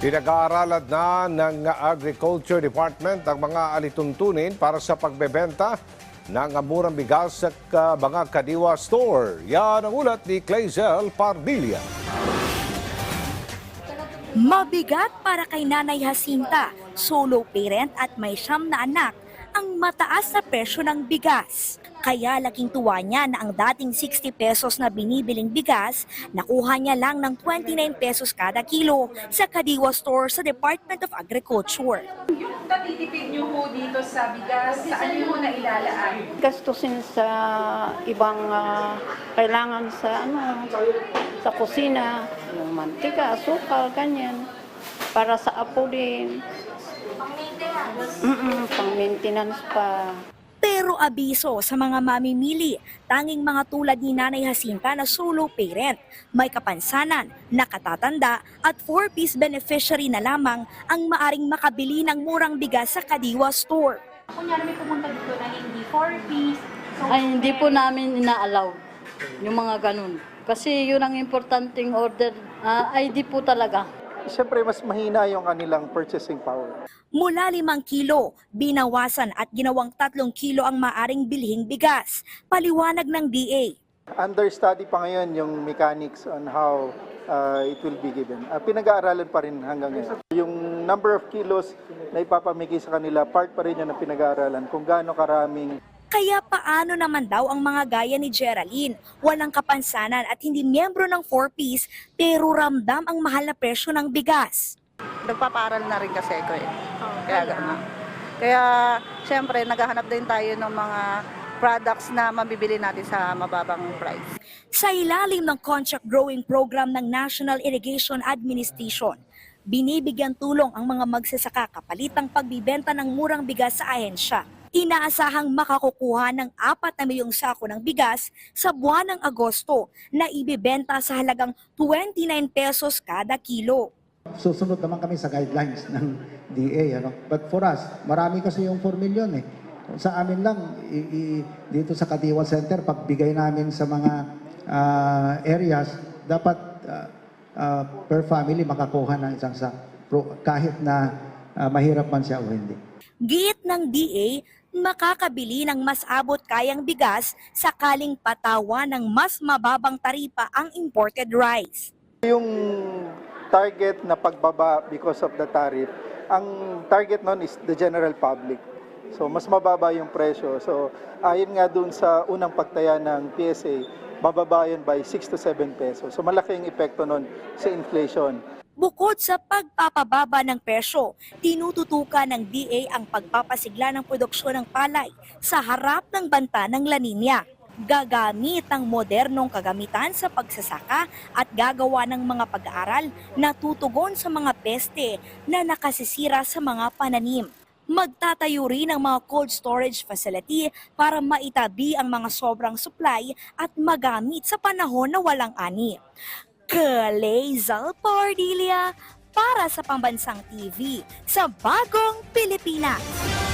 Pinag-aaralan na ng Agriculture Department ang mga alituntunin para sa pagbebenta ng murang bigas sa mga Kadiwa Store. Yan ang ulat ni Clazel Pardilla. Mabigat para kay Nanay Jacinta, solo parent at may siyam na anak, ang mataas na presyo ng bigas. Kaya laking tuwa niya na ang dating 60 pesos na binibiling bigas, nakuha niya lang ng 29 pesos kada kilo sa Kadiwa Store sa Department of Agriculture. Yung natitipid nyo po dito sa bigas, saan po na ilalaan? gastusin sa ibang ah, kailangan sa ano sa kusina, yung mantika, asukal, ganyan. Para sa apo din. Mm pang maintenance pa. Pero abiso sa mga mamimili, tanging mga tulad ni Nanay Jacinta na solo parent, may kapansanan, nakatatanda at 4-piece beneficiary na lamang ang maaring makabili ng murang bigas sa Kadiwa Store. Kunyari may pumunta dito na hindi 4-piece. So, Ay, hindi po namin ina-allow yung mga ganun. Kasi yun ang importanteng order, ah, ID po talaga. Siyempre, mas mahina yung kanilang purchasing power. Mula 5 kilo, binawasan at ginawang 3 kilo ang maaring bilhing bigas. Paliwanag ng DA. Under study pa ngayon yung mechanics on how uh, it will be given. Uh, pinag-aaralan pa rin hanggang ngayon. Yung number of kilos na ipapamigay sa kanila, part pa rin yun ng pinag-aaralan kung gaano karaming Kaya paano naman daw ang mga gaya ni Geraldine, walang kapansanan at hindi miyembro ng 4-piece pero ramdam ang mahal na presyo ng bigas. nagpaparal na rin kasi ko eh. Kaya gano'n. Kaya, siyempre, naghahanap din tayo ng mga products na mabibili natin sa mababang price. Sa ilalim ng contract growing program ng National Irrigation Administration, binibigyan tulong ang mga magsasaka kapalitang pagbibenta ng murang bigas sa ahensya. Inaasahang makakukuha ng 4 na milyong sako ng bigas sa buwan ng Agosto na ibibenta sa halagang 29 pesos kada kilo. Susunod naman kami sa guidelines ng DA. Ano? But for us, marami kasi yung 4 million eh. Sa amin lang, i- i- dito sa Kadiwa Center, pagbigay namin sa mga ah, areas, dapat ah, ah, per family makakuha ng isang sa kahit na ah, mahirap man siya o hindi. Giit ng DA, makakabili ng mas abot kayang bigas sakaling patawa ng mas mababang taripa ang imported rice. yung target na pagbaba because of the tariff, ang target nun is the general public. So, mas mababa yung presyo. So, ayon nga dun sa unang pagtaya ng PSA, bababa yun by 6 to 7 pesos. So, malaki yung epekto nun sa inflation. Bukod sa pagpapababa ng presyo, tinututukan ng DA ang pagpapasigla ng produksyon ng palay sa harap ng banta ng La Nina. Gagamit ang modernong kagamitan sa pagsasaka at gagawa ng mga pag-aaral na tutugon sa mga peste na nakasisira sa mga pananim. Magtatayo rin ng mga cold storage facility para maitabi ang mga sobrang supply at magamit sa panahon na walang ani. Kalezal Pardilia para sa Pambansang TV sa Bagong Pilipinas.